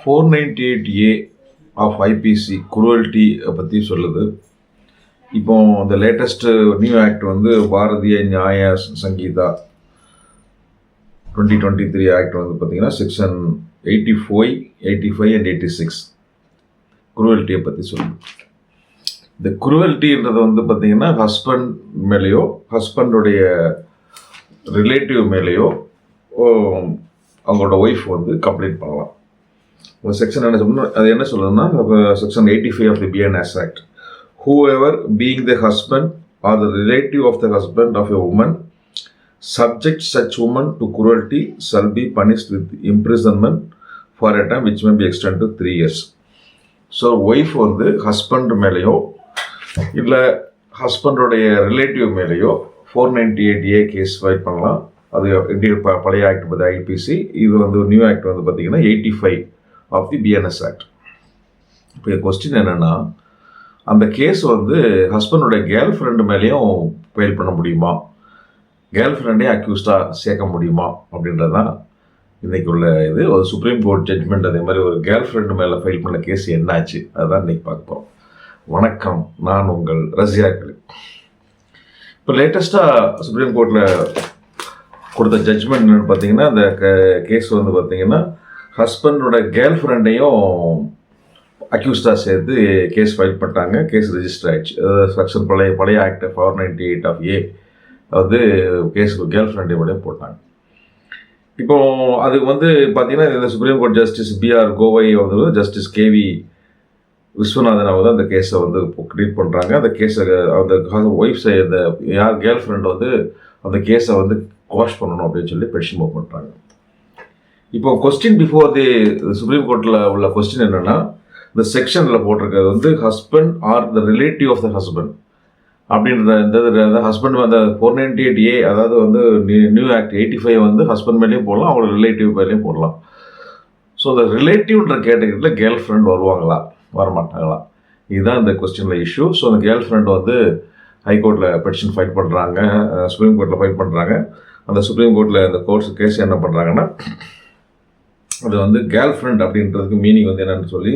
Four ninety eight A of IPC cruelty பற்றி சொல்லுது. இப்போ இந்த லேட்டஸ்ட்டு நியூ ஆக்ட் வந்து Bharatiya Nyaya Sanhita twenty twenty three act வந்து பார்த்திங்கன்னா section eighty four eighty five and eighty six குருவல்ட்டியை பற்றி சொல்லுது. இந்த குருவல்ட்டின்றது வந்து பார்த்திங்கன்னா ஹஸ்பண்ட் மேலேயோ ஹஸ்பண்டுடைய ரிலேட்டிவ் மேலேயோ அவங்களோட ஒய்ஃப் வந்து கம்ப்ளைண்ட் பண்ணலாம். செக்ஷன் என்ன சொல்லணும்? அது என்ன சொல்லணும்னா section eighty five of the BNS act whoever being the husband or the relative of the husband of a woman subject such woman to cruelty shall be punished with imprisonment for a time which may be extended to three years so wife வந்து husband மேலேயோ இல்லை ஹஸ்பண்டோடைய relative மேலேயோ four ninety eight A case file பண்ணலாம். அது இந்திய ப பழைய ஆக்ட் பற்றி ஐபிசி இது வந்து நியூ ஆக்ட் வந்து பார்த்தீங்கன்னா eighty five of the BNS act இப்போ கொஸ்டின் என்னென்னா அந்த கேஸ் வந்து ஹஸ்பண்டோட கேர்ள் ஃப்ரெண்டு மேலேயும் ஃபெயில் பண்ண முடியுமா? கேர்ள் ஃப்ரெண்டே அக்யூஸ்டாக சேர்க்க முடியுமா? அப்படின்றது தான் இன்றைக்கி உள்ள இது. ஒரு சுப்ரீம் கோர்ட் ஜட்மெண்ட் அதே மாதிரி ஒரு கேர்ள் ஃப்ரெண்டு மேலே ஃபைல் பண்ண கேஸ் என்னாச்சு? அதுதான் இன்றைக்கி பார்க்க போகிறோம் வணக்கம். நான் உங்கள் ரஷ்யா கலி இப்போ லேட்டஸ்ட்டாக சுப்ரீம் கோர்ட்டில் கொடுத்த ஜட்ஜ்மெண்ட் என்னென்னு பார்த்தீங்கன்னா அந்த கேஸ் வந்து பார்த்தீங்கன்னா ஹஸ்பண்டோட கேர்ள் ஃப்ரெண்டையும் அக்யூஸ்டாக சேர்த்து கேஸ் ஃபைல் பண்ணிட்டாங்க. கேஸ் ரெஜிஸ்டர் ஆகிடுச்சு அதாவது செக்ஷன் பழைய பழைய act four ninety eight of A வந்து கேஸ் கேர்ள் ஃப்ரெண்டை கூட போட்டாங்க. இப்போ அதுக்கு வந்து பார்த்தீங்கன்னா இந்த supreme court justice BR Gavai வந்து ஜஸ்டிஸ் கேவி விஸ்வநாதன் அவர் அந்த கேஸை வந்து க்ரியேட் பண்ணுறாங்க அந்த கேஸை அந்த ஒய்ஃப் அந்த யார் கேர்ள் ஃப்ரெண்ட் வந்து அந்த கேஸை வந்து வாஷ் பண்ணணும் அப்படின்னு சொல்லி பெட்டிஷன் மூவ் பண்ணுறாங்க இப்போ கொஸ்டின் பிஃபோர் தி சுப்ரீம் கோர்ட்டில் உள்ள கொஸ்டின் என்னென்னா இந்த செக்ஷனில் போட்டிருக்கிறது வந்து husband or the relative of the husband அப்படின்ற இந்த ஹஸ்பண்ட் அந்த ஃபோர் நைன்டி எயிட் ஏ அதாவது வந்து நியூ ஆக்ட் எயிட்டி ஃபைவ் வந்து ஹஸ்பண்ட் மேலேயும் போடலாம் அவங்களோட ரிலேட்டிவ் மேலேயும் போடலாம். ஸோ இந்த ரிலேட்டிவ்ன்ற கேட்டகரியில் கேர்ள் ஃப்ரெண்ட் வருவாங்களா? வரமாட்டாங்களா? இதுதான் இந்த கொஸ்டினில் இஷ்யூ ஸோ அந்த கேர்ள் ஃப்ரெண்ட் வந்து ஹைகோர்ட்டில் பெட்டிஷன் ஃபைட் பண்ணுறாங்க சுப்ரீம் கோர்ட்டில் ஃபைட் பண்ணுறாங்க அந்த சுப்ரீம் கோர்ட்டில் இந்த கோர்ட்ஸ் கேஸ் என்ன பண்ணுறாங்கன்னா அது வந்து கேர்ள் ஃப்ரெண்ட் அப்படின்றதுக்கு மீனிங் வந்து என்னன்னு சொல்லி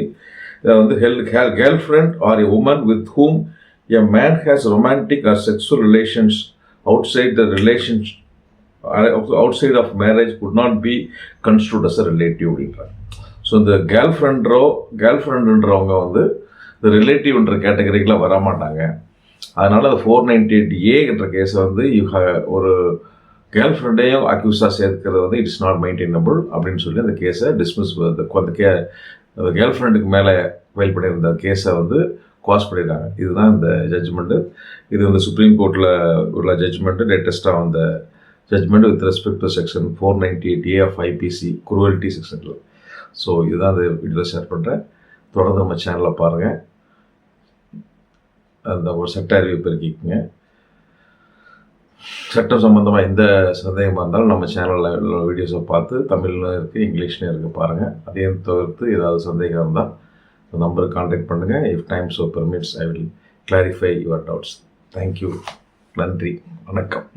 இதை வந்து held girl friend or a woman with whom a man has romantic or sexual relations outside the relations outside of marriage could not be construed as a relative அப்படின்றாங்க. So இந்த girl ஃப்ரெண்டோ girl ஃப்ரெண்டுன்றவங்க வந்து இந்த ரிலேட்டிவ்ன்ற கேட்டகரிக்கெலாம் வர மாட்டாங்க. அதனால் அந்த ஃபோர் நைன்டி எயிட் ஏன்ற கேஸை வந்து யூ ஒரு கேர்ள் ஃப்ரெண்டையும் அக்யூஸாக சேர்க்கிறது வந்து இட்ஸ் நாட் மெயின்டைனபிள் அப்படின்னு சொல்லி அந்த கேஸை டிஸ்மிஸ் அந்த கே அந்த கேர்ள் ஃப்ரெண்டுக்கு மேலே ஃபைல் பண்ணியிருந்த கேஸை வந்து காஸ் பண்ணியிருக்காங்க இதுதான் இந்த ஜட்ஜ்மெண்ட்டு இது வந்து சுப்ரீம் கோர்ட்டில் உள்ள ஜட்ஜ்மெண்ட்டு லேட்டஸ்ட்டாக வந்த judgment with respect to section four ninety eight A of IPC cruelty செக்ஷனில் ஸோ இதுதான் அந்த வீடியோவில் ஷேர் பண்ணுறேன் தொடர்ந்து நம்ம சேனலில் பாருங்கள் அந்த ஒரு சட்ட அறிவு பெருக்கிக்குங்க சட்டம் சம்மந்தமாக எந்த சந்தேகமாக இருந்தாலும் நம்ம சேனலில் வீடியோஸை பார்த்து தமிழ்லையும் இருக்குது இங்கிலீஷ்லையும் இருக்குது பாருங்கள் அதையும் தவிர்த்து ஏதாவது சந்தேகம் இருந்தால் இந்த நம்பருக்கு காண்டாக்ட் பண்ணுங்கள் if time so permits I will clarify your doubts thank you நன்றி. வணக்கம்.